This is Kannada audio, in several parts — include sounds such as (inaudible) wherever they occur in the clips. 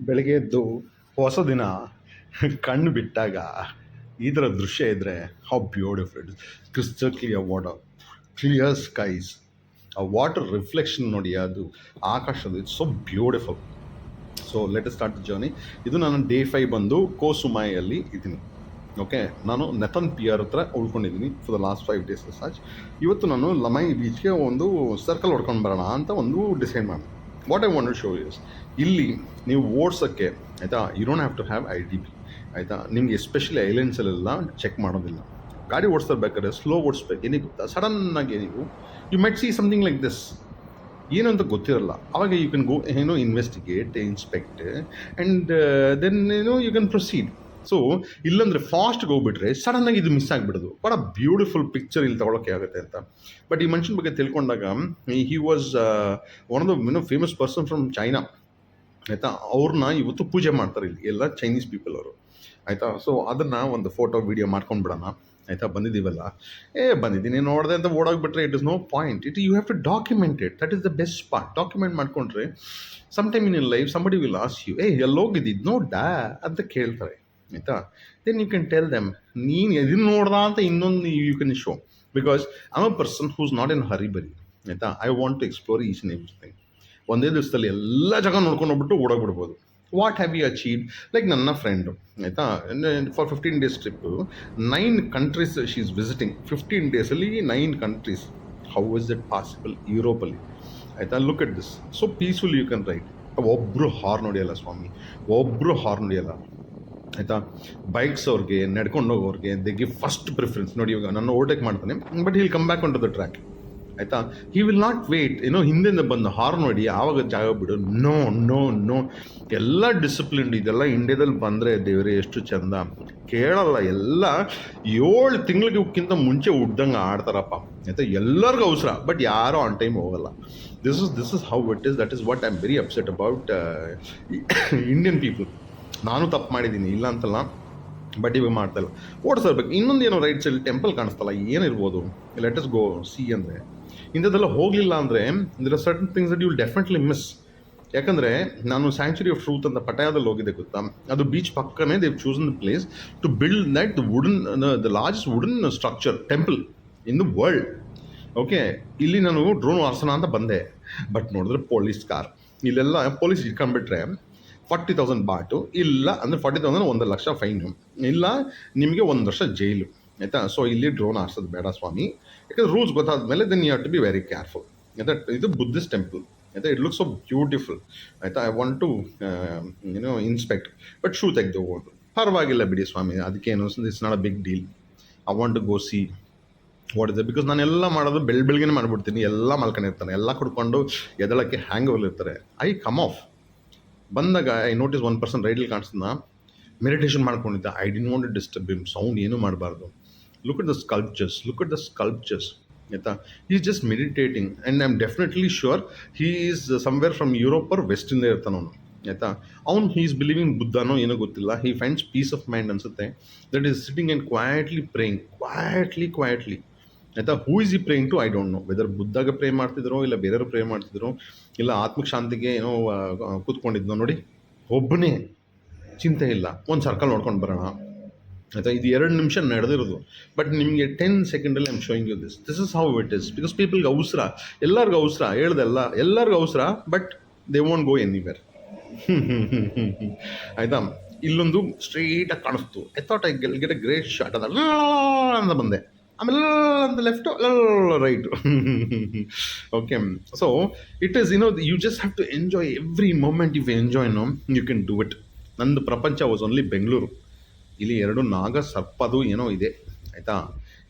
ಬೆಳಗ್ಗೆ ಎದ್ದು ಹೊಸ ದಿನ ಕಣ್ಣು ಬಿಟ್ಟಾಗ ಈ ಥರ ದೃಶ್ಯ ಇದ್ದರೆ how beautiful crystal clear water clear skies ಆ ವಾಟರ್ ರಿಫ್ಲೆಕ್ಷನ್ ನೋಡಿ ಅದು ಆಕಾಶದ it's so beautiful so let start journey ಇದು ನಾನು ಡೇ ಫೈ ಬಂದು ಕೋಸುಮಾಯಲ್ಲಿ ಇದ್ದೀನಿ. ಓಕೆ ನಾನು ನೆಥನ್ ಪಿ ಆರ್ ಹತ್ರ ಉಳ್ಕೊಂಡಿದ್ದೀನಿ for the last five days ಸಾಚ್ ಇವತ್ತು ನಾನು ಲಮೈ ಬೀಚ್ಗೆ ಒಂದು ಸರ್ಕಲ್ ಹೊಡ್ಕೊಂಡು ಬರೋಣ ಅಂತ ಒಂದು ಡಿಸೈಡ್ ಮಾಡಿದೆ. What I want show use ಇಲ್ಲಿ ನೀವು ಓಡ್ಸೋಕ್ಕೆ, ಆಯಿತಾ? You don't have to have I D P ಆಯಿತಾ? ನಿಮಗೆ ಎಸ್ಪೆಷಲಿ ಐಲೆನ್ಸಲ್ಲೆಲ್ಲ ಚೆಕ್ ಮಾಡೋದಿಲ್ಲ. ಗಾಡಿ ಓಡಿಸ್ತಿರ್ಬೇಕಾದ್ರೆ ಸ್ಲೋ ಓಡಿಸ್ಬೇಕು. ಏನಿಗೆ ಗೊತ್ತಾ? ಸಡನ್ನಾಗಿ ನೀವು you met see something like this ಏನು ಅಂತ ಗೊತ್ತಿರಲ್ಲ. ಆವಾಗ ಯು ಕ್ಯಾನ್ ಗೋ ಏನೋ ಇನ್ವೆಸ್ಟಿಗೇಟ್ ಇನ್ಸ್ಪೆಕ್ಟ್ ಆ್ಯಂಡ್ ದೆನ್ ಏನು ಯು ಕ್ಯಾನ್ ಪ್ರೊಸೀಡ್ ಸೊ ಇಲ್ಲಂದ್ರೆ ಫಾಸ್ಟ್ಗೆ ಹೋಗ್ಬಿಟ್ರೆ ಸಡನ್ನಾಗಿ ಇದು ಮಿಸ್ ಆಗಿಬಿಡೋದು. ಭಾಳ ಬ್ಯೂಟಿಫುಲ್ ಪಿಕ್ಚರ್ ಇಲ್ಲಿ ತಗೊಳಕ್ಕೆ ಆಗುತ್ತೆ ಅಂತ. ಬಟ್ ಈ ಮನುಷ್ಯನ ಬಗ್ಗೆ ತಿಳ್ಕೊಂಡಾಗ he was one of the minor famous person from China ಆಯಿತಾ? ಅವ್ರನ್ನ ಇವತ್ತು ಪೂಜೆ ಮಾಡ್ತಾರೆ ಇಲ್ಲಿ. ಎಲ್ಲ ಚೈನೀಸ್ ಪೀಪಲ್ ಅವರು. ಆಯಿತಾ? ಸೊ ಅದನ್ನು ಒಂದು ಫೋಟೋ ವೀಡಿಯೋ ಮಾಡ್ಕೊಂಡು ಬಿಡೋಣ. ಆಯಿತಾ? ಬಂದಿದ್ದೀವಲ್ಲ? ಏ, ಬಂದಿದ್ದೀನಿ. ನೋಡಿದೆ ಅಂತ ಓಡೋಗ್ಬಿಟ್ರೆ it is no point it you have to document it that is the best part document ಮಾಡ್ಕೊಂಡ್ರೆ some time in in life somebody will ask you ಏ, ಎಲ್ಲೋಗಿದ್ದು? ನೋಡ್ಡಾ ಅಂತ ಕೇಳ್ತಾರೆ. ಆಯಿತಾ? Then you can tell them ನೀನು ಇದನ್ನು ನೋಡ್ದ ಅಂತ ಇನ್ನೊಂದು you can show because I'm a person who's not in hurry burry, ಆಯಿತಾ? I want to explore each and everything ಒಂದೇ ದಿವಸದಲ್ಲಿ ಎಲ್ಲ ಜಾಗ ನೋಡ್ಕೊಂಡು ಹೋಗ್ಬಿಟ್ಟು ಓಡೋಗ್ಬಿಡ್ಬೋದು what have you achieve like ನನ್ನ ಫ್ರೆಂಡು ಆಯಿತಾ? For fifteen days trip nine countries she is visiting fifteen ಡೇಸಲ್ಲಿ nine countries how is it possible ಯುರೋಪಲ್ಲಿ ಆಯಿತಾ? Look at this so peaceful you can right ಒಬ್ಬರು ಹಾರ್ನ್ ಹೊಡಿಯಲ್ಲ ಸ್ವಾಮಿ. ಒಬ್ಬರು ಹಾರ್ನ್ ಹೊಡಿಯಲ್ಲ. ಆಯಿತಾ? ಬೈಕ್ಸ್ ಅವ್ರಿಗೆ, ನಡ್ಕೊಂಡು ಹೋಗೋರಿಗೆ ದೆ ಗಿವ್ ಫಸ್ಟ್ ಪ್ರಿಫರೆನ್ಸ್ ನೋಡಿ ಇವಾಗ ನಾನು ಓವರ್ಟೇಕ್ ಮಾಡ್ತಾನೆ but he'll come back to the track ಆಯಿತಾ? ಹಿ ವಿಲ್ ನಾಟ್ ವೇಟ್ ಏನೋ ಹಿಂದಿಂದ ಬಂದು ಹಾರ್ನ್ ನೋಡಿ ಆವಾಗ ಜಾಗ ಬಿಡು. ನೋ ನೋ ನೋ ಎಲ್ಲ ಡಿಸಿಪ್ಲಿನ್ ಇದೆಲ್ಲ ಇಂಡಿಯಾದಲ್ಲಿ ಬಂದರೆ ದೇವರೇ ಎಷ್ಟು ಚಂದ. ಕೇಳಲ್ಲ, ಎಲ್ಲ ಏಳು ತಿಂಗಳಿಗಿಂತ ಮುಂಚೆ ಹುಡ್ದಂಗೆ ಆಡ್ತಾರಪ್ಪ. ಆಯಿತಾ? ಎಲ್ಲರಿಗೂ ಅವಸರ ಬಟ್ ಯಾರೂ ಆನ್ ಟೈಮ್ ಹೋಗಲ್ಲ. This is this is how it is that is what I am very upset about Indian people ನಾನು ತಪ್ಪು ಮಾಡಿದ್ದೀನಿ, ಇಲ್ಲ ಅಂತಲ್ಲ. ಬಟ್ ಇವಾಗ ಮಾಡ್ತಾ ಇಲ್ಲ. ಓಡಿಸಿರ್ಬೇಕು ಇನ್ನೊಂದು ಏನೋ ರೈಟ್ ಸೈಡ್ ಟೆಂಪಲ್ ಕಾಣಿಸ್ತಲ್ಲ, ಏನಿರ್ಬೋದು? ಲೆಟ್ ಎಸ್ ಗೋ ಸಿ ಅಂದರೆ. ಇಂಥದ್ದೆಲ್ಲ ಹೋಗಲಿಲ್ಲ ಅಂದರೆ ಇದರ certain things that will definitely miss ಯಾಕಂದರೆ, ನಾನು ಸ್ಯಾಂಚುರಿ ಆಫ್ ಟ್ರೂತ್ ಅಂತ ಪಟಾಯದಲ್ಲಿ ಹೋಗಿದ್ದೆ ಗೊತ್ತಾ? ಅದು beach ಪಕ್ಕನೇ they've chosen the place to build that the wooden the largest wooden structure temple in the world okay ಇಲ್ಲಿ ನಾನು ಡ್ರೋನ್ ವಾರ್ಸನ ಅಂತ ಬಂದೆ. ಬಟ್ ನೋಡಿದ್ರೆ ಪೊಲೀಸ್ ಕಾರ್ ಇಲ್ಲೆಲ್ಲ ಪೊಲೀಸ್ ಇಟ್ಕೊಂಡ್ಬಿಟ್ರೆ ಫಾರ್ಟಿ ತೌಸಂಡ್ ಬಾಟು, ಇಲ್ಲ ಅಂದರೆ ಫಾರ್ಟಿ ತೌಸಂಡ್ ಒಂದು ಲಕ್ಷ ಫೈನು ಇಲ್ಲ, ನಿಮಗೆ ಒಂದು ವರ್ಷ ಜೈಲು. ಆಯಿತಾ? ಸೊ ಇಲ್ಲಿ ಡ್ರೋನ್ ಹಾರಿಸೋದು ಬೇಡ ಸ್ವಾಮಿ. ಯಾಕಂದ್ರೆ ರೂಲ್ಸ್ ಗೊತ್ತಾದ ಮೇಲೆ then you have to be very careful ಆಯಿತಾ? ಇದು ಬುದ್ಧಿಸ್ಟ್ ಟೆಂಪಲ್ ಆಯಿತಾ? ಇಟ್ ಲುಕ್ ಸೊ ಬ್ಯೂಟಿಫುಲ್ ಆಯಿತಾ? ಐ ವಾಂಟ್ ಟು ಏನೋ ಇನ್ಸ್ಪೆಕ್ಟ್ ಬಟ್ ಶೂ ತೆಗೆದು ಹೋಗೋದು. ಪರವಾಗಿಲ್ಲ ಬಿಡಿ ಸ್ವಾಮಿ. ಅದಕ್ಕೇನು it's not a big deal I want to go see ಓಡಿದೆ ಬಿಕಾಸ್ ನಾನು ಎಲ್ಲ ಮಾಡೋದು ಬೆಳ್ ಬೆಳಗ್ಗೆ ಮಾಡಿಬಿಡ್ತೀನಿ. ಎಲ್ಲ ಮಲ್ಕೊಂಡಿರ್ತಾನೆ ಎಲ್ಲ ಕುಡ್ಕೊಂಡು ಎದಳಕ್ಕೆ ಹ್ಯಾಂಗ್ ಓವರ್ ಇರ್ತಾರೆ. ಐ ಕಮ್ ಆಫ್ ಬಂದಾಗ, ಐ ನೋಟಿಸ್ ಒನ್ ಪರ್ಸನ್ ರೈಡಲ್ಲಿ ಕಾಣಿಸ್ತದ meditation ಮಾಡ್ಕೊಂಡಿದ್ದ. I didn't want disturb him. Sound ಏನೂ ಮಾಡಬಾರ್ದು. Look at the sculptures. Look at the sculptures. ಆಯಿತಾ? Is just meditating and I am definitely sure he is somewhere from Europe ಅವ್ರ ವೆಸ್ಟಿಂದ ಇರ್ತಾನೆ ಅವನು. ಆಯಿತಾ? ಅವ್ನು ಹೀ ಈಸ್ ಬಿಲೀವಿಂಗ್ ಬುದ್ಧನೋ ಏನೋ ಗೊತ್ತಿಲ್ಲ. He finds peace of mind ಅನ್ಸುತ್ತೆ. That is sitting and quietly praying quietly quietly ಆಯಿತಾ? Who is he praying to I don't know whether ಬುದ್ಧಾಗ pray ಮಾಡ್ತಿದ್ರು ಇಲ್ಲ ಬೇರೆಯವರು ಪ್ರೇ ಮಾಡ್ತಿದ್ರು ಇಲ್ಲ ಆತ್ಮಕ್ಕೆ ಶಾಂತಿಗೆ ಏನೋ ಕೂತ್ಕೊಂಡಿದ್ನೋ ನೋಡಿ. ಒಬ್ಬನೇ ಚಿಂತೆ ಇಲ್ಲ. ಒಂದು ಸರ್ಕಲ್ ನೋಡ್ಕೊಂಡು ಬರೋಣ. ಆಯಿತಾ? ಇದು ಎರಡು ನಿಮಿಷ ನಡೆದಿರೋದು. ಬಟ್ ನಿಮಗೆ ten ಸೆಕೆಂಡಲ್ಲಿ I'm showing you this this is how it is because ಪೀಪಲ್ಗೆ ಅವಸರ. ಎಲ್ಲರಿಗೂ ಅವಸರ. ಹೇಳ್ದಲ್ಲ ಎಲ್ಲರಿಗೂ ಅವಸರ but they won't go anywhere ಆಯಿತಾ? ಇಲ್ಲೊಂದು ಸ್ಟ್ರೈಟಾಗಿ ಕಾಣಿಸ್ತು. I thought I gel get a great shot ಅದ ಅಂತ ಬಂದೆ. ಆಮೇಲೆ ಅಂತ left right okay so it is you you just have to enjoy every moment if enjoy no you can do it ನಂದು ಪ್ರಪಂಚ ವಾಸ್ ಓನ್ಲಿ ಬೆಂಗಳೂರು ಇಲ್ಲಿ ಎರಡು ನಾಗ ಸರ್ಪದು ಏನೋ ಇದೆ, ಆಯಿತಾ?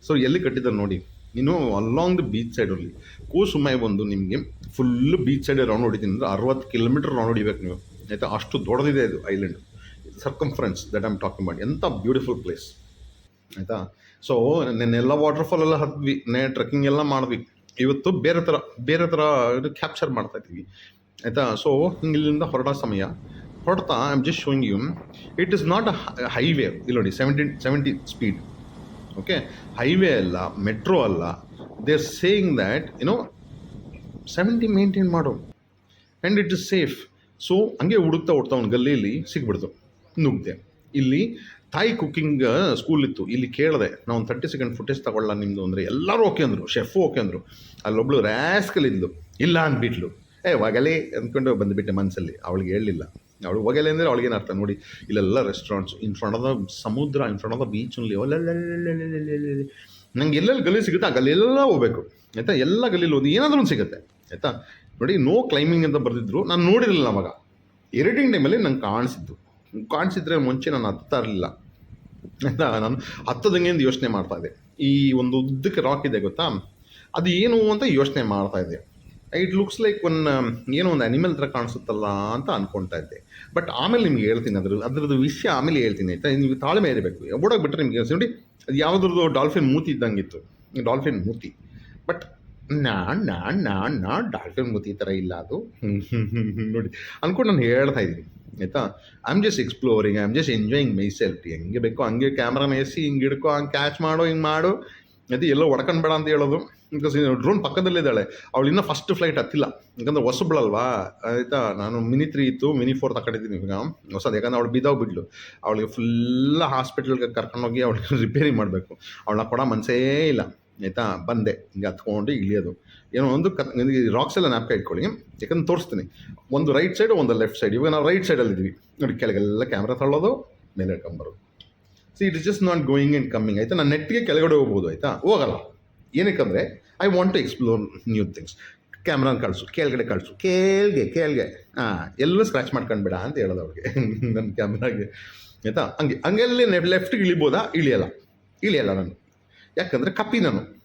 ಸೊ ಎಲ್ಲಿ ಕಟ್ಟಿದ್ದಾರೆ ನೋಡಿ. ನೀನು ಅಲಾಂಗ್ ದ ಬೀಚ್ ಸೈಡಲ್ಲಿ ಕೂಸುಮೈ ಬಂದು ನಿಮಗೆ ಫುಲ್ ಬೀಚ್ ಸೈಡ್ ರೌಂಡ್ ಹೊಡಿತೀನಿ ಅಂದರೆ ಅರವತ್ತು ಕಿಲೋಮೀಟರ್ ರೌಂಡ್ ಹೊಡಿಬೇಕು ನೀವು. ಆಯಿತಾ? ಅಷ್ಟು ದೊಡ್ಡದಿದೆ ಇದು island circumference that I'm talking ಮಾಡಿ ಎಂಥ ಬ್ಯೂಟಿಫುಲ್ ಪ್ಲೇಸ್ ಆಯಿತಾ? ಸೊ ನೆನ್ನೆಲ್ಲ ವಾಟರ್ಫಾಲ್ ಎಲ್ಲ ಹತ್ವಿ ನೆ ಟ್ರೆಕ್ಕಿಂಗ್ ಎಲ್ಲ ಮಾಡಿದ್ವಿ. ಇವತ್ತು ಬೇರೆ ಥರ ಬೇರೆ ಥರ ಇದು ಕ್ಯಾಪ್ಚರ್ ಮಾಡ್ತಾ ಇದ್ದೀವಿ. ಆಯಿತಾ? ಸೊ ಇಲ್ಲಿಂದ ಹೊರಡೋ ಸಮಯ. ಹೊರಡ್ತಾ I am just showing you it is not a highway ಇಲ್ಲಿ ನೋಡಿ seventy seventy speed okay highway ಅಲ್ಲ ಮೆಟ್ರೋ ಅಲ್ಲ. They are saying that you know seventy maintain ಮಾಡು. And it is safe so ಹಂಗೆ ಹುಡುಕ್ತಾ ಹುಡ್ತಾ ಒಂದು ಗಲ್ಲಿಯಲ್ಲಿ ಸಿಗ್ಬಿಡ್ತು. ನುಗ್ದೆ. ಇಲ್ಲಿ ತಾಯಿ ಕುಕ್ಕಿಂಗ್ ಸ್ಕೂಲ್ ಇತ್ತು. ಇಲ್ಲಿ ಕೇಳಿದೆ ನಾವು ಒಂದು ತರ್ಟಿ ಸೆಕೆಂಡ್ ಫುಟೇಜ್ ತಗೊಳ್ಳ ನಿಮ್ಮದು ಅಂದರೆ ಎಲ್ಲರೂ ಓಕೆ ಅಂದರು ಶೆಫು ಓಕೆ ಅಂದರು. ಅಲ್ಲೊಬ್ಳು ರ್ಯಾಸ್ಕಲ್ ಇದ್ಲು ಇಲ್ಲ ಅಂದ್ಬಿಟ್ಲು. ಏ, ಒಗಲೆ, ಅಂದ್ಕೊಂಡು ಬಂದುಬಿಟ್ಟೆ ಮನಸ್ಸಲ್ಲಿ ಅವಳಿಗೆ ಹೇಳಲಿಲ್ಲ. ಅವಳು ಒಗಲೆ ಅಂದರೆ ಅವಳಿಗೇನು ಅರ್ಥ? ನೋಡಿ, ಇಲ್ಲೆಲ್ಲ restaurants in front of the ಸಮುದ್ರ in front of the beach ಅಲ್ಲಿ ನಂಗೆ ಎಲ್ಲೆಲ್ಲಿ ಗಲ್ಲಿ ಸಿಗುತ್ತೆ ಆ ಗಲ್ಲಿಯೆಲ್ಲ ಹೋಗ್ಬೇಕು ಆಯಿತಾ ಎಲ್ಲ ಗಲೀಲಿ ಹೋಗಿ ಏನಾದರೂ ಸಿಗುತ್ತೆ ಆಯಿತಾ ನೋಡಿ ನೋ ಕ್ಲೈಂಬಿಂಗ್ ಅಂತ ಬರೆದಿದ್ರು ನಾನು ನೋಡಿರಲಿಲ್ಲ ಅವಾಗ ಎಡಿಟಿಂಗ್ ಟೈಮಲ್ಲಿ ನಂಗೆ ಕಾಣಿಸಿದ್ದು ಕಾಣಿಸಿದ್ರೆ ಮುಂಚೆ ನಾನು ಹತ್ತಾ ಇರಲಿಲ್ಲ. ನಾನು ಹತ್ತದಂಗೆ ಅಂತ ಯೋಚನೆ ಮಾಡ್ತಾ ಇದ್ದೆ. ಈ ಒಂದು ಉದ್ದಕ್ಕೆ ರಾಕ್ ಇದೆ ಗೊತ್ತಾ? ಅದು ಏನು ಅಂತ ಯೋಚನೆ ಮಾಡ್ತಾ ಇದ್ದೆ. ಇಟ್ ಲುಕ್ಸ್ ಲೈಕ್ ಒನ್ ಏನೋ ಒಂದು ಅನಿಮಲ್ ಥರ ಕಾಣಿಸುತ್ತಲ್ಲ ಅಂತ ಅಂದ್ಕೊಳ್ತಾ ಇದ್ದೆ. ಬಟ್ ಆಮೇಲೆ ನಿಮ್ಗೆ ಹೇಳ್ತೀನಿ ಅದ್ರ, ಅದ್ರದ್ದು ವಿಷಯ ಆಮೇಲೆ ಹೇಳ್ತೀನಿ, ಆಯ್ತಾ? ನೀವು ತಾಳ್ಮೆ ಇರಬೇಕು. ಓಡೋಗಿ ಬಿಟ್ಟರೆ ನಿಮಗೆ ನೋಡಿ ಅದು ಯಾವುದ್ರದ್ದು ಡಾಲ್ಫಿನ್ ಮೂತಿ ಇದ್ದಂಗಿತ್ತು ಡಾಲ್ಫಿನ್ ಮೂತಿ. ಬಟ್ ನಾ ನಾ ನಾ ನಾ ಡಾಲ್ಫಿನ್ ಮೂತಿ ಥರ ಇಲ್ಲ ಅದು. (laughs) ನೋಡಿ ಅಂದ್ಕೊಂಡು ನಾನು ಹೇಳ್ತಾ ಇದ್ದೀನಿ. ಆಯಿತಾ I am just exploring I am just enjoying myself ಹೆಂಗೆ ಬೇಕೋ ಹಂಗೆ ಕ್ಯಾಮ್ರಾನ ಎಸಿ ಹಿಂಗೆ ಹಿಡ್ಕೊ ಹಂಗೆ ಕ್ಯಾಚ್ ಮಾಡು ಹಿಂಗೆ ಮಾಡು ಅದು ಎಲ್ಲೋ ಹೊಡ್ಕೊಂಡ್ಬೇಡ ಅಂತ ಹೇಳೋದು ಬಿಕಾಸ್ ಡ್ರೋನ್ ಪಕ್ಕದಲ್ಲಿದ್ದಾಳೆ ಅವಳು ಇನ್ನೂ ಫಸ್ಟ್ ಫ್ಲೈಟ್ ಹತ್ತಿಲ್ಲ ಯಾಕಂದ್ರೆ ಹೊಸಬ್ಳಲ್ವಾ ಆಯಿತಾ ನಾನು ಮಿನಿ ತ್ರೀ ಇತ್ತು ಮಿನಿ ಫೋರ್ ತಗೊಂಡಿದ್ದೀನಿ ಈಗ ಹೊಸದು ಯಾಕಂದ್ರೆ ಅವಳು ಬಿದ್ದೋಗಿ ಬಿಡ್ಲು ಅವಳಿಗೆ ಫುಲ್ಲ ಹಾಸ್ಪಿಟ್ಲ್ಗೆ ಕರ್ಕೊಂಡೋಗಿ ಅವಳಿಗೆ ರಿಪೇರಿ ಮಾಡಬೇಕು ಅವಳನ್ನ ಕೊಡೋ ಮನಸ್ಸೇ ಇಲ್ಲ ಆಯಿತಾ? ಬಂದೆ. ಹಿಂಗೆ ಹತ್ಕೊಂಡು ಇಳಿಯೋದು. ಏನೋ ಒಂದು ಕತ್ ನನಗೆ ರಾಕ್ಸ್ ಎಲ್ಲ ನ್ಯಾಪ್ಕ ಇಟ್ಕೊಳ್ಳಿ. ಯಾಕಂದ್ರೆ ತೋರಿಸ್ತೀನಿ. ಒಂದು ರೈಟ್ ಸೈಡು ಒಂದು ಲೆಫ್ಟ್ ಸೈಡ್ ಇವಾಗ ನಾವು ರೈಟ್ ಸೈಡಲ್ಲಿ ನೋಡಿ, ಕೆಳಗೆಲ್ಲ ಕ್ಯಾಮ್ರಾ ತಳ್ಳೋದು, ಮೇಲೆ ಇಟ್ಕೊಂಬರೋದು so it is just not going and coming ಆಯಿತಾ? ನಾನು ನೆಟ್ಗೆ ಕೆಳಗಡೆ ಹೋಗ್ಬೋದು, ಆಯಿತಾ? ಹೋಗಲ್ಲ. ಏನಕ್ಕಂದರೆ I want to explore new things ಕ್ಯಾಮ್ರಾನ ಕಳಿಸು, ಕೆಳಗಡೆ ಕಳಿಸು. ಕೇಳ್ಗೆ ಕೇಳ್ಗೆ. ಹಾಂ ಎಲ್ಲೂ ಸ್ಕ್ರ್ಯಾಚ್ ಮಾಡ್ಕೊಂಡ್ಬೇಡ ಅಂತ ಹೇಳೋದು ಅವ್ರಿಗೆ. ನನ್ನ ಕ್ಯಾಮ್ರಾಗೆ ಆಯಿತಾ? ಹಂಗೆ, ಹಂಗೆಲ್ಲಿ ಲೆಫ್ಟಿಗೆ ಇಳಿಬೋದಾ? ಇಳಿಯಲ್ಲ. ಇಳಿಯಲ್ಲ ನಾನು. ಯಾಕಂದರೆ ಕಪ್ಪಿನನು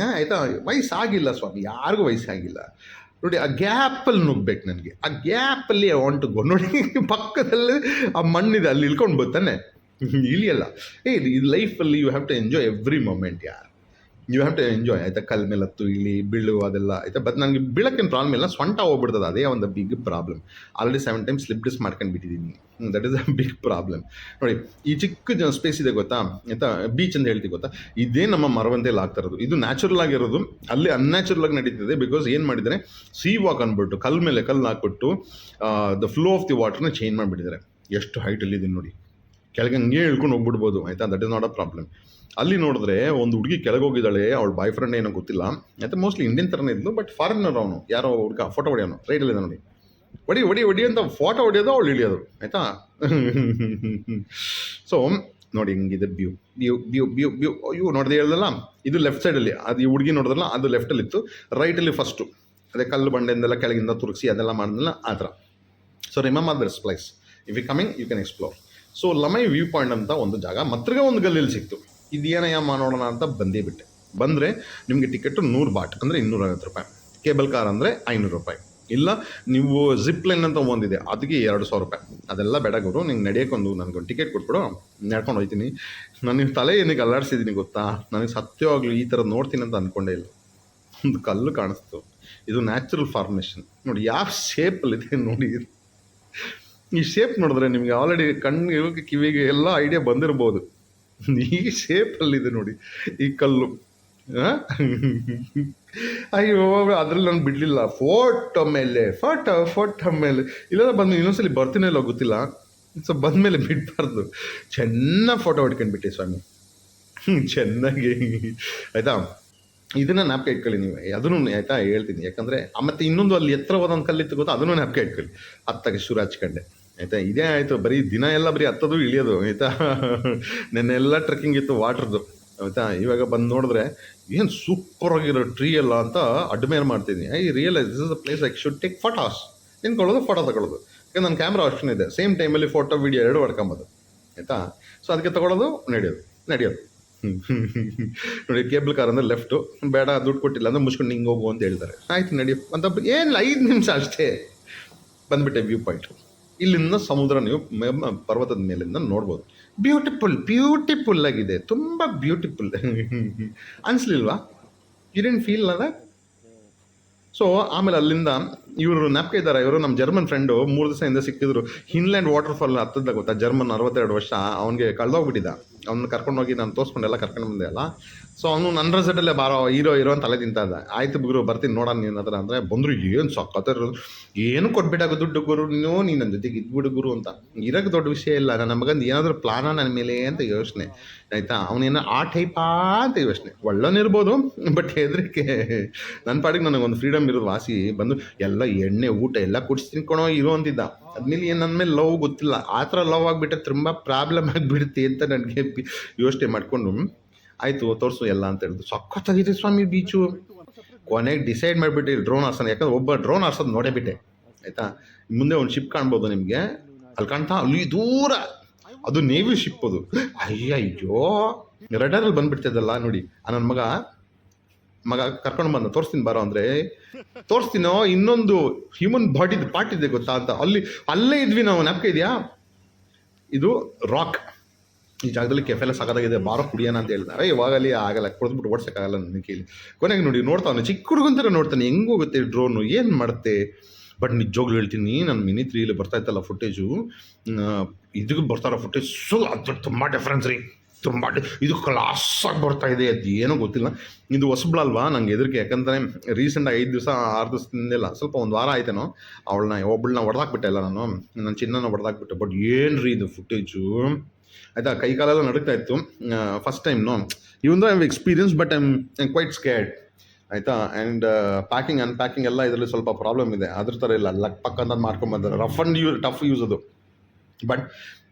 ಹಾಂ, ಆಯಿತಾ? ವಯಸ್ಸಾಗಿಲ್ಲ ಸ್ವಾಮಿ, ಯಾರಿಗೂ ವಯಸ್ಸಾಗಿಲ್ಲ. ನೋಡಿ, ಆ ಗ್ಯಾಪಲ್ಲಿ ನುಗ್ಬೇಕು ನನಗೆ. ಆ ಗ್ಯಾಪಲ್ಲಿ ವಾಂಟ್ ಗೋ. ನೋಡಿ, ಪಕ್ಕದಲ್ಲಿ ಆ ಮಣ್ಣಿದೆ, ಅಲ್ಲಿ ಇಳ್ಕೊಂಡು ಬರ್ತಾನೆ ಅಲ್ಲ ಏ, ಇದು ಲೈಫಲ್ಲಿ you have to enjoy every moment, ಯಾರ್? ಯು ಹ್ಯಾವ್ ಟು ಎಂಜಾಯ್ ಆಯ್ತಾ ಕಲ್ ಮೇಲೆ ಹತ್ತು ಇಲ್ಲಿ ಬೀಳು, ಅದೆಲ್ಲ. ಆಯಿತಾ ಬಟ್ ನನಗೆ ಬೀಳಕ್ಕೇನು ಪ್ರಾಬ್ಲಮ್ ಇಲ್ಲ ಸ್ವಂಟ ಹೋಗ್ಬಿಡ್ತದೆ. ಅದೇ ಒಂದು big problem already seven time slip disc ಮಾಡ್ಕೊಂಡು ಬಿಟ್ಟಿದ್ದೀನಿ. That is a big problem ನೋಡಿ, ಈ ಚಿಕ್ಕ ಸ್ಪೇಸ್ ಇದೆ ಗೊತ್ತಾ? ಆಯ್ತಾ ಬೀಚ್ ಅಂತ ಹೇಳ್ತೀವಿ ಗೊತ್ತಾ? ಇದೇ ನಮ್ಮ ಮರವಂತೆಯಲ್ಲಿ ಆಗ್ತಾ ಇರೋದು. ಇದು ನ್ಯಾಚುರಲ್ ಆಗಿರೋದು. ಅಲ್ಲಿ ಅನ್ಯಾಚುರಲ್ ಆಗಿ ನಡೀತಿದೆ ಬಿಕಾಸ್ ಏನು ಮಾಡಿದರೆ ಸೀ ವಾಕ್ ಅಂದ್ಬಿಟ್ಟು ಕಲ್ ಮೇಲೆ ಕಲ್ಲು ಹಾಕ್ಬಿಟ್ಟು ದ ಫ್ಲೋ ಆಫ್ ದಿ ವಾಟರ್ನ ಚೇಂಜ್ ಮಾಡಿಬಿಟ್ಟಿದ್ದಾರೆ. ಎಷ್ಟು ಹೈಟಲ್ಲಿ ಇದೆ ನೋಡಿ. ಕೆಳಗೆ ಹಂಗೆ ಇಳ್ಕೊಂಡು ಹೋಗ್ಬಿಡ್ಬೋದು. ಆಯ್ತಾ that is not a problem ಅಲ್ಲಿ ನೋಡಿದ್ರೆ ಒಂದು ಹುಡುಗಿ ಕೆಳಗೆ ಹೋಗಿದ್ದಾಳೆ, ಅವಳ ಬಾಯ್ ಫ್ರೆಂಡ್ ಏನೋ ಗೊತ್ತಿಲ್ಲ. ಮತ್ತೆ ಮೋಸ್ಟ್ಲಿ ಇಂಡಿಯನ್ ಥರನೇ ಇದ್ಲು ಬಟ್ ಫಾರಿನರ್ ಅವನು. ಯಾರೋ ಹುಡುಗ ಫೋಟೋ ಹೊಡೆಯೋನು ರೈಟಲ್ಲಿದೆ ನೋಡಿ. ಒಡಿ ಒಡಿ ಒಡಿ ಅಂತ ಫೋಟೋ ಹೊಡೆಯೋದು ಅವಳು ಇಳಿಯೋದು ಆಯಿತಾ? ಸೊ (laughs) ನೋಡಿ ಹಿಂಗಿದೆ ಬ್ಯೂ ಬ್ಯೂ ಬ್ಯೂ ಬ್ಯೂ ಬ್ಯೂ ಇವು ನೋಡಿದೆ ಹೇಳ್ದಲ್ಲ? ಇದು ಲೆಫ್ಟ್ ಸೈಡಲ್ಲಿ ಅದು ಈ ಹುಡುಗಿ ನೋಡಿದ್ರಲ್ಲ ಅದು ಲೆಫ್ಟಲ್ಲಿತ್ತು ರೈಟಲ್ಲಿ ಫಸ್ಟು ಅದೇ ಕಲ್ಲು ಬಂಡೆಯಿಂದೆಲ್ಲ ಕೆಳಗಿಂದ ತುರುಗಿಸಿ ಅದೆಲ್ಲ ಮಾಡಿದ್ನಲ್ಲ ಆ ಥರ. So remember this place if you coming you can explore so Lamai viewpoint ಅಂತ ಒಂದು ಜಾಗ ಮತ್ತಿಗೆ ಒಂದು ಗಲ್ಲಿಯಲ್ಲಿ ಸಿಕ್ತು. ಇದೇನಯ್ಯಮ್ಮ ನೋಡೋಣ ಅಂತ ಬಂದೇ ಬಿಟ್ಟೆ. ಬಂದರೆ ನಿಮಗೆ ಟಿಕೆಟು ನೂರು ಬಾಟ್ ಅಂದರೆ ಇನ್ನೂರೈವತ್ತು ರೂಪಾಯಿ. ಕೇಬಲ್ ಕಾರ್ ಅಂದರೆ ಐನೂರು ರೂಪಾಯಿ. ಇಲ್ಲ, ನೀವು ಜಿಪ್ ಲೈನ್ ಅಂತ ಒಂದಿದೆ ಅದಕ್ಕೆ ಎರಡು ಸಾವಿರ ರೂಪಾಯಿ. ಅದೆಲ್ಲ ಬೇಡ ಗುರು, ನಿಂಗೆ ನಡೆಯೋಕ್ಕೊಂದು ನನಗೊಂದು ಟಿಕೆಟ್ ಕೊಟ್ಬಿಡು, ನಡ್ಕೊಂಡು ಹೋಗ್ತೀನಿ ನಿಮ್ಮ ತಲೆ ಏನಕ್ಕೆ ಅಲ್ಲಾಡಿಸಿದ್ದೀನಿ ಗೊತ್ತಾ? ನನಗೆ ಸತ್ಯವಾಗ್ಲೂ ಈ ಥರ ನೋಡ್ತೀನಿ ಅಂತ ಅಂದ್ಕೊಂಡೇ ಇಲ್ಲ. ಒಂದು ಕಲ್ಲು ಕಾಣಿಸ್ತು. ಇದು ನ್ಯಾಚುರಲ್ ಫಾರ್ಮೇಷನ್ ನೋಡಿ ಯಾವ ಶೇಪಲ್ಲಿದೆ ನೋಡಿ. ಈ ಶೇಪ್ ನೋಡಿದ್ರೆ ನಿಮಗೆ ಆಲ್ರೆಡಿ ಕಣ್ಣಿಗೆ ಕಿವಿಗೆ ಎಲ್ಲ ಐಡಿಯಾ ಬಂದಿರ್ಬೋದು. ಈ ಶೇಪಲ್ಲಿದೆ ನೋಡಿ, ಈ ಕಲ್ಲು? ಅಯ್ಯೋ, ಅದ್ರಲ್ಲಿ ನಾನು ಬಿಡಲಿಲ್ಲ. ಫೋಟೋ ಮೇಲೆ ಫೋಟೋ ಫೋಟೋ ಮೇಲೆ. ಇಲ್ಲ ಬಂದು ಇನ್ನೊಂದ್ಸಲಿ ಬರ್ತೀನಿ ಇಲ್ಲ ಗೊತ್ತಿಲ್ಲ. ಸೊ ಬಂದಮೇಲೆ ಬಿಡಬಾರ್ದು. ಚೆನ್ನಾಗಿ ಫೋಟೋ ಹೊಡ್ಕೊಂಡ್ಬಿಟ್ಟೆ ಸ್ವಾಮಿ. ಚೆನ್ನಾಗಿ. ಆಯಿತಾ? ಇದನ್ನ ಜ್ಞಾಪಕ ಇಟ್ಕೊಳ್ಳಿ ನೀವು. ಅದನ್ನು ಆಯ್ತಾ ಹೇಳ್ತೀನಿ. ಯಾಕಂದರೆ ಮತ್ತೆ ಇನ್ನೊಂದು ಅಲ್ಲಿ ಎತ್ತರವಾದ ಒಂದು ಕಲ್ಲಿತ್ತು ಗೊತ್ತಾ? ಅದನ್ನು ಜ್ಞಾಪಕ ಇಟ್ಕೊಳ್ಳಿ. ಅತ್ತಾಗ ಶುರು ಹಚ್ಕೊಂಡೆ. ಆಯಿತಾ? ಇದೇ ಆಯಿತು. ಬರೀ ದಿನ ಎಲ್ಲ ಬರೀ ಹತ್ತೋದು ಇಳಿಯೋದು, ಆಯಿತಾ? ನೆನ್ನೆಲ್ಲ ಟ್ರೆಕ್ಕಿಂಗ್ ಇತ್ತು ವಾಟ್ರದ್ದು ಆಯಿತಾ? ಇವಾಗ ಬಂದು ನೋಡಿದ್ರೆ ಏನು ಸೂಪರ್ ಆಗಿರೋ ಟ್ರೀ ಎಲ್ಲ ಅಂತ ಅಡ್ಮೇರ್ ಮಾಡ್ತೀನಿ I realise this is a place I should take photos ನಿಂತ್ಕೊಳ್ಳೋದು photo ತಗೊಳ್ಳೋದು. ಯಾಕಂದ್ರೆ ನನ್ನ ಕ್ಯಾಮ್ರಾ ಆಪ್ಷನ್ ಇದೆ. ಸೇಮ್ ಟೈಮಲ್ಲಿ ಫೋಟೋ ವೀಡಿಯೋ ಎರಡು ಹೊಡ್ಕೊಂಬೋದು, ಆಯಿತಾ? ಸೊ ಅದಕ್ಕೆ ತಗೊಳ್ಳೋದು, ನಡೆಯೋದು ನಡೆಯೋದು. ನೋಡಿ ಕೇಬಲ್ ಕಾರ್ ಅಂದರೆ ಲೆಫ್ಟು ಬೇಡ, ದುಡ್ಡು ಕೊಟ್ಟಿಲ್ಲ ಅಂದರೆ ಮುಚ್ಕೊಂಡು ಹಿಂಗೆ ಹೋಗು ಅಂತ ಹೇಳ್ತಾರೆ. ಆಯ್ತು, ನಡೆಯೋ. ಅಂತ ಏನಿಲ್ಲ, ಐದು ನಿಮಿಷ ಅಷ್ಟೇ. ಬಂದ್ಬಿಟ್ಟೆ ವ್ಯೂ ಪಾಯಿಂಟ್ ಇಲ್ಲಿಂದ ಸಮುದ್ರ ನೀವು ಪರ್ವತದ ಮೇಲಿಂದ ನೋಡ್ಬೋದು. ಬ್ಯೂಟಿಫುಲ್ ಬ್ಯೂಟಿಫುಲ್ ಆಗಿದೆ. ತುಂಬ ಬ್ಯೂಟಿಫುಲ್ ಅನಿಸ್ಲಿಲ್ವಾ? ಯು ಫೀಲ್ ಅದ ಸೊ ಆಮೇಲೆ ಅಲ್ಲಿಂದ ಇವರು ಜ್ಞಾಪಕ ಇದ್ದಾರೆ. ಇವರು ನಮ್ಮ ಜರ್ಮನ್ ಫ್ರೆಂಡು ಮೂರು ದಿವಸ ಹಿಂದೆ ಸಿಕ್ಕಿದ್ರು. ಹಿನ್ಲ್ಯಾಂಡ್ ವಾಟರ್ ಫಾಲ್ ಹತ್ತದ ಗೊತ್ತಾ? ಜರ್ಮನ್ ಅರವತ್ತೆರಡು ವರ್ಷ ಅವನಿಗೆ ಕಳೆದೋಗ್ಬಿಟ್ಟಿದ್ದ. ಅವ್ನು ಕರ್ಕೊಂಡೋಗಿ ನಾನು ತೋರಿಸ್ಕೊಂಡೆಲ್ಲ ಕರ್ಕೊಂಡು ಬಂದೆ ಅಲ್ಲ. ಸೊ ಅವನು ನನ್ನ ರೆಸಲ್ಟಲ್ಲೇ ಬಾರೋ, ಹೀರೋ ಹೀರೋ ಅಂತ ತಲೆ ತಿಂತ ಇದ್ದ. ಆಯ್ತು ಗುರು, ಬರ್ತೀನಿ, ನೋಡೋಣ ನೀನು ಹತ್ರ. ಅಂದರೆ, ಬಂದರು ಏನು ಸಕ್ಕತ್ತ ಏನು ಕೊಟ್ಬಿಟ್ಟಾಗ ದುಡ್ಡು ಗುರು? ನೀನು ನೀನು ನನ್ನ ಜೊತೆಗೆ ಇದ್ಬಿಡು ಗುರು ಅಂತ. ಇರೋಕ್ಕೆ ದೊಡ್ಡ ವಿಷಯ ಇಲ್ಲ. ನನ್ನ ಮಗಂದು ಏನಾದರೂ ಪ್ಲಾನ ನನ್ನ ಮೇಲೆ ಅಂತ ಯೋಚನೆ. ಆಯಿತಾ? ಅವನೇನೋ ಆ ಟೈಪಾ ಅಂತ ಯೋಚನೆ. ಒಳ್ಳೋನಿರ್ಬೋದು ಬಟ್ ಹೆದರಿಕೆ. ನನ್ನ ಪಾಡಿಗೆ ನನಗೊಂದು ಫ್ರೀಡಮ್ ಇರೋದು ವಾಸಿ. ಬಂದು, ಎಲ್ಲ ಎಣ್ಣೆ, ಊಟ, ಎಲ್ಲ ಕುಡಿಸ್ತೀನಿ ಕಣೋ, ಇರೋ ಅಂತಿದ್ದ. ಅದ್ಮೇಲೆ ಏನು ಅಂದಮೇಲೆ ಮೇಲೆ ಲವ್ ಗೊತ್ತಿಲ್ಲ. ಆ ಥರ ಲವ್ ಆಗಿಬಿಟ್ರೆ ತುಂಬ ಪ್ರಾಬ್ಲಮ್ ಆಗಿಬಿಡುತ್ತೆ ಅಂತ ನನಗೆ ಯೋಚನೆ ಮಾಡಿಕೊಂಡು, ಆಯಿತು ತೋರಿಸು ಎಲ್ಲ ಅಂತ ಹೇಳಿದ್ರು. ಸಖತ್ತಾಗಿದೆ ಸ್ವಾಮಿ ಬೀಚು ಕೊನೆಗೆ ಡಿಸೈಡ್ ಮಾಡಿಬಿಟ್ಟು ಡ್ರೋನ್ ಹಾರ್ಸೋಣ. ಯಾಕಂದ್ರೆ ಒಬ್ಬ ಡ್ರೋನ್ ಹಾರ್ಸೋದು ನೋಡೇ ಬಿಟ್ಟೆ. ಆಯಿತಾ? ಮುಂದೆ ಒಂದು ಶಿಪ್ ಕಾಣ್ಬೋದು ನಿಮಗೆ. ಅಲ್ಲಿ ಕಾಣ್ತಾ, ಅಲ್ಲಿ ದೂರ. ಅದು ನೇವಿ ಶಿಪ್ ಅದು. ಅಯ್ಯಯ್ಯೋ. ರೆಡರಲ್ಲಿ ಬಂದುಬಿಡ್ತಿದ್ದಲ್ಲ, ನೋಡಿ. ನನ್ನ ಮಗ ಮಗ ಕರ್ಕೊಂಡು ಬಂದ, ತೋರಿಸ್ತೀನಿ ಬಾರೋ ಅಂದರೆ. ತೋರಿಸ್ತೀನೋ, ಇನ್ನೊಂದು ಹ್ಯೂಮನ್ ಬಾಡಿದು ಪಾರ್ಟ್ ಇದೆ ಗೊತ್ತಾ ಅಂತ. ಅಲ್ಲಿ, ಅಲ್ಲೇ ಇದ್ವಿ ನಾವು ನೆಪಕ ಇದೆಯಾ? ಇದು ರಾಕ್ ಈ ಜಾಗದಲ್ಲಿ ಕೆಫೆಲ್ಲ ಸಾಕಾಗಿದೆ ಬಾರೋ ಕುಡಿಯೋಣ ಅಂತ ಹೇಳ್ತಾರೆ ಇವಾಗ ಅಲ್ಲಿ ಆಗಲ್ಲ, ಕುಡಿದ್ಬಿಟ್ಟು ಓಡ್ಸೋಕ್ಕಾಗಲ್ಲ ನನ್ನ ಕೈಲಿ ಕೊನೆಗೆ ನೋಡಿ, ನೋಡ್ತಾವನು, ಚಿಕ್ಕ ಹುಡುಗಂತರ ನೋಡ್ತಾನೆ, ಹೆಂಗೆ ಹೋಗುತ್ತೆ ಡ್ರೋನು ಏನು ಮಾಡುತ್ತೆ? ಬಟ್ ನಿಜವಾಗ್ಲೂ ಹೇಳ್ತೀನಿ ನನ್ನ ಮಿನಿ ತ್ರೀಲಿ ಬರ್ತಾ ಇತ್ತಲ್ಲ ಫುಟೇಜು ಇದಕ್ಕೆ ಬರ್ತಾರೋ ಫುಟೇಜ್ ಸೊ ಅದು ತುಂಬ ಡಿಫ್ರೆನ್ಸ್ ರೀ. ತುಂಬ ಇದು ಇದು ಕ್ಲಾಸಾಗಿ ಬರ್ತಾ ಇದೆ, ಅದು ಏನೋ ಗೊತ್ತಿಲ್ಲ. ಇದು ಹೊಸಬ್ಳಲ್ವಾ ನಂಗೆ ಹೆದರಿಕೆ. ಯಾಕಂದರೆ ರೀಸೆಂಟಾಗಿ ಐದು ದಿವಸ, ಆರು ದಿವಸದಿಂದೆಲ್ಲ ಸ್ವಲ್ಪ ಒಂದು ವಾರ ಆಯ್ತೇನೋ, ಅವಳನ್ನ ಒಬ್ಬಳನ್ನ ಹೊಡೆದಾಕ್ಬಿಟ್ಟೆ ಇಲ್ಲ ನಾನು. ನನ್ನ ಚಿನ್ನನ ಹೊಡೆದಾಕ್ಬಿಟ್ಟೆ. ಬಟ್ ಏನು ರೀ ಇದು ಫುಟೇಜು ಆಯಿತಾ ಕೈ ಕಾಲೆಲ್ಲ ನಡುಗ್ತಾ ಇತ್ತು. First time no. Even I experience but I'm I'm quite scared ಆಯಿತಾ ಆ್ಯಂಡ್ ಪ್ಯಾಕಿಂಗ್ ಅನ್ಪ್ಯಾಕಿಂಗ್ ಎಲ್ಲ ಇದರಲ್ಲಿ ಸ್ವಲ್ಪ ಪ್ರಾಬ್ಲಮ್ ಇದೆ. ಅದ್ರ ಥರ ಇಲ್ಲ. ಲಕ್ ಪಕ್ಕ ಅಂತ ಮಾಡ್ಕೊಂಬಂದ್ರೆ rough and you tough use ಅದು. ಬಟ್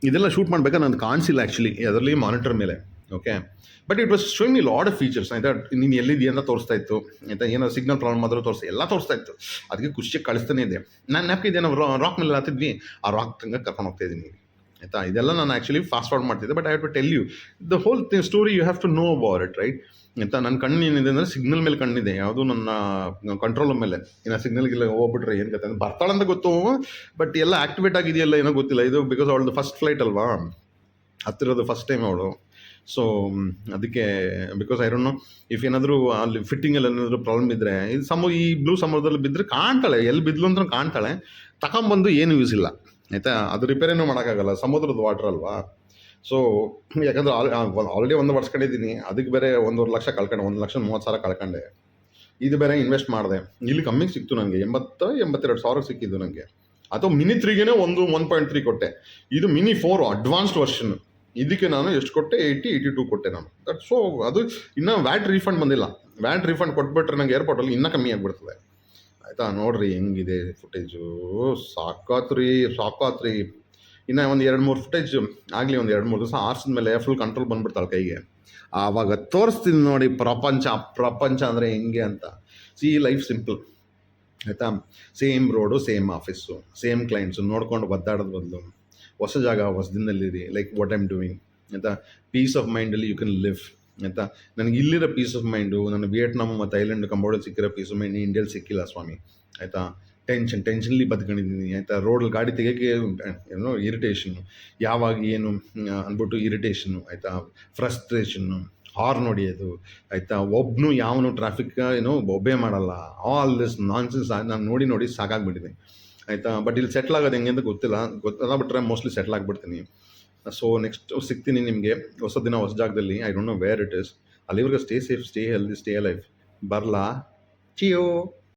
ಇದೆಲ್ಲ ಶೂಟ್ ಮಾಡಬೇಕಾ? ನನಗೆ ಕಾಣಿಸಿಲ್ಲ ಆ್ಯಕ್ಚುಲಿ ಅದರಲ್ಲಿ ಮಾನಿಟರ್ ಮೇಲೆ. Okay but it was showing me lot of features ಆಯ್ತಾ? ನೀನು ಎಲ್ಲಿದೆಯಾ ಅಂತ ತೋರಿಸ್ತಾ ಇತ್ತು. ಆಯ್ತಾ? ಏನೋ ಸಿಗ್ನಲ್ ಪ್ರಾಬ್ಲಮ್ ಆದರೂ ತೋರಿಸ್ತಾ ಎಲ್ಲ ತೋರಿಸ್ತಾ ಇತ್ತು. ಅದಕ್ಕೆ ಖುಷಿಯಾಗಿ ಕಳಿಸ್ತಾನೆ ಇದೆ ನಾನು ಇದೆ ನಾವು ರಾಕ್ ಮೇಲೆ ಹಾಕ್ತಿದ್ವಿ ಆ ರಾಕ್ ತಂಗ ಕರ್ಕೊಂಡು ಹೋಗ್ತಾ ಇದ್ದೀನಿ ಆಯಿತಾ? ಇದೆಲ್ಲ ನಾನು ಆ್ಯಕ್ಚುಲಿ ಫಾಸ್ಟ್ ಫಾರ್ವರ್ಡ್ ಮಾಡ್ತಿದ್ದೆ. But I have to tell you the whole story you have to know about it right ಆಯಿತಾ ನನ್ನ ಕಣ್ಣು ಏನಿದೆ ಅಂದರೆ ಸಿಗ್ನಲ್ ಮೇಲೆ ಕಣ್ಣಿದೆ. ಯಾವುದು ನನ್ನ ಕಂಟ್ರೋಲ್ ಮೇಲೆ. ಇನ್ನು ಸಿಗ್ನಲ್ಗೆಲ್ಲ ಹೋಗ್ಬಿಟ್ರೆ ಏನು ಕತೆ ಬರ್ತಾಳಂತ ಗೊತ್ತು. ಬಟ್ ಎಲ್ಲ ಆಕ್ಟಿವೇಟ್ ಆಗಿದೆಯಲ್ಲ ಏನೋ ಗೊತ್ತಿಲ್ಲ. ಇದು ಬಿಕಾಸ್ ಅವಳದು ಫಸ್ಟ್ ಫ್ಲೈಟ್ ಅಲ್ವಾ? ಹತ್ತಿರೋದು ಫಸ್ಟ್ ಟೈಮ್ ಅವಳು. ಸೊ ಅದಕ್ಕೆ because I don't know if ಏನಾದರೂ ಅಲ್ಲಿ ಫಿಟ್ಟಿಂಗಲ್ಲಿ ಏನಾದರೂ ಪ್ರಾಬ್ಲಮ್ ಇದ್ದರೆ ಇದು ಸಮ, ಈ ಬ್ಲೂ ಸಮುದ್ರದಲ್ಲಿ ಬಿದ್ದರೆ ಕಾಣ್ತಾಳೆ. ಎಲ್ಲಿ ಬಿದ್ಲು ಅಂತ ಕಾಣ್ತಾಳೆ. ತಗೊಂಬಂದು ಏನು ಯೂಸ್ ಇಲ್ಲ. ಆಯಿತಾ? ಅದು ರಿಪೇರೇನೂ ಮಾಡೋಕ್ಕಾಗಲ್ಲ. ಸಮುದ್ರದ ವಾಟರ್ ಅಲ್ವಾ? ಸೊ (clears throat) ಯಾಕಂದ್ರೆ ಆಲ್ರೆಡಿ ಒಂದು ವರ್ಷಕೊಂಡಿದ್ದೀನಿ. ಅದಕ್ಕೆ ಬೇರೆ ಒಂದೂವರೆ ಲಕ್ಷ ಕಳ್ಕೊಂಡೆ, ಒಂದು ಲಕ್ಷ ಮೂವತ್ತು ಸಾವಿರ ಕಳ್ಕೊಂಡೆ. ಇದು ಬೇರೆ ಇನ್ವೆಸ್ಟ್ ಮಾಡಿದೆ. ಇಲ್ಲಿ ಕಮ್ಮಿಗೆ ಸಿಕ್ತು ನನಗೆ ಎಂಬತ್ತು, ಎಂಬತ್ತೆರಡು ಸಾವಿರ ಸಿಕ್ಕಿದ್ದು ನನಗೆ ಅಥವಾ ಮಿನಿ ತ್ರೀಗೇನೆ ಒಂದು ಒನ್ ಪಾಯಿಂಟ್ ತ್ರೀ ಕೊಟ್ಟೆ. ಇದು ಮಿನಿ ಫೋರ್ ಅಡ್ವಾನ್ಸ್ಡ್ ವರ್ಷನ್ ಇದಕ್ಕೆ ನಾನು ಎಷ್ಟು ಕೊಟ್ಟೆ? ಏಯ್ಟಿ ಏಯ್ಟಿ ಟೂ ಕೊಟ್ಟೆ ನಾನು. ದಟ್ ಸೊ ಅದು ಇನ್ನೂ ವ್ಯಾಟ್ ರೀಫಂಡ್ ಬಂದಿಲ್ಲ. ವ್ಯಾಟ್ ರೀಫಂಡ್ ಕೊಟ್ಬಿಟ್ರೆ ನಂಗೆ ಏರ್ಪೋರ್ಟಲ್ಲಿ ಇನ್ನೂ ಕಮ್ಮಿ ಆಗಿಬಿಡ್ತದೆ. ಆಯಿತಾ? ನೋಡಿರಿ ಹೆಂಗಿದೆ ಫುಟೇಜು ಸಾಕಾತ್ ರೀ ಸಾಕಾತ್ ರೀ ಇನ್ನು ಒಂದು ಎರಡು ಮೂರು ಫುಟೇಜ್ ಆಗಲಿ ಒಂದು ಎರಡು ಮೂರು ದಿವಸ ಆರ್ಸಿದ ಮೇಲೆ ಫುಲ್ ಕಂಟ್ರೋಲ್ ಬಂದ್ಬಿಡ್ತಾಳೆ ಕೈಗೆ. ಆವಾಗ ತೋರಿಸ್ತೀನಿ ನೋಡಿ ಪ್ರಪಂಚ ಪ್ರಪಂಚ ಅಂದರೆ ಹೆಂಗೆ ಅಂತ. ಸಿ ಲೈಫ್ ಸಿಂಪಲ್ ಆಯಿತಾ? Same road same office same clients ನೋಡ್ಕೊಂಡು ಒದ್ದಾಡೋದು ಬದಲು. ಹೊಸ ಜಾಗ, ಹೊಸ ದಿನದಲ್ಲಿರಿ ಲೈಕ್ ವಾಟ್ ಐಮ್ ಡೂಯಿಂಗ್ ಆಯಿತಾ? ಪೀಸ್ ಆಫ್ ಮೈಂಡಲ್ಲಿ ಯು ಕ್ಯಾನ್ ಲಿವ್ ಆಯಿತಾ? ನನಗೆ ಇಲ್ಲಿರೋ ಪೀಸ್ ಆಫ್ ಮೈಂಡು ನನ್ನ ವಿಯೆಟ್ನಾಮ್ ಮತ್ತು ಐಲ್ಯಾಂಡ್ ಕಂಬೋಡಲ್ಲಿ ಸಿಕ್ಕಿರೋ ಪೀಸ್ ಆಫ್ ಮೈಂಡ್ ಇಂಡಿಯಲ್ಲಿ ಸಿಕ್ಕಿಲ್ಲ ಸ್ವಾಮಿ. ಆಯಿತಾ? ಟೆನ್ಷನ್ ಟೆನ್ಷನ್ಲಿ ಬದುಕೊಂಡಿದ್ದೀನಿ, ಆಯಿತಾ? ರೋಡಲ್ಲಿ ಗಾಡಿ ತೆಗಿಯೋಕ್ಕೆ ಏನೋ ಇರಿಟೇಷನ್ನು ಯಾವಾಗ ಏನು ಅಂದ್ಬಿಟ್ಟು ಇರಿಟೇಷನ್ನು ಆಯಿತಾ? ಫ್ರಸ್ಟ್ರೇಷನ್ನು ಹಾರ್ನ್ ಹೊಡಿಯೋದು, ಆಯಿತಾ? ಒಬ್ಬನು ಯಾವನು ಟ್ರಾಫಿಕ್ ಏನೋ, ಒಬ್ಬೇ ಮಾಡಲ್ಲ. ಆಲ್ ದಿಸ್ ನಾನ್ಸೆನ್ಸ್ ನಾನು ನೋಡಿ ನೋಡಿ ಸಾಕಾಗ್ಬಿಟ್ಟಿದೆ, ಆಯಿತಾ? ಬಟ್ ಇಲ್ಲಿ ಸೆಟ್ಲ್ ಆಗೋದು ಹೆಂಗೆ ಅಂತ ಗೊತ್ತಿಲ್ಲ. ಗೊತ್ತಲ್ಲ ಬಿಟ್ರೆ ಮೋಸ್ಟ್ಲಿ ಸೆಟ್ಲ್ ಆಗಿಬಿಡ್ತೀನಿ. ಸೊ ನೆಕ್ಸ್ಟ್ ಸಿಗ್ತೀನಿ ನಿಮಗೆ, ಹೊಸ ದಿನ, ಹೊಸ ಜಾಗದಲ್ಲಿ. I don't know where it is ಅಲ್ಲಿವರೆಗೆ stay safe stay healthy stay life ಬರಲಾ? ಚಿಯೋ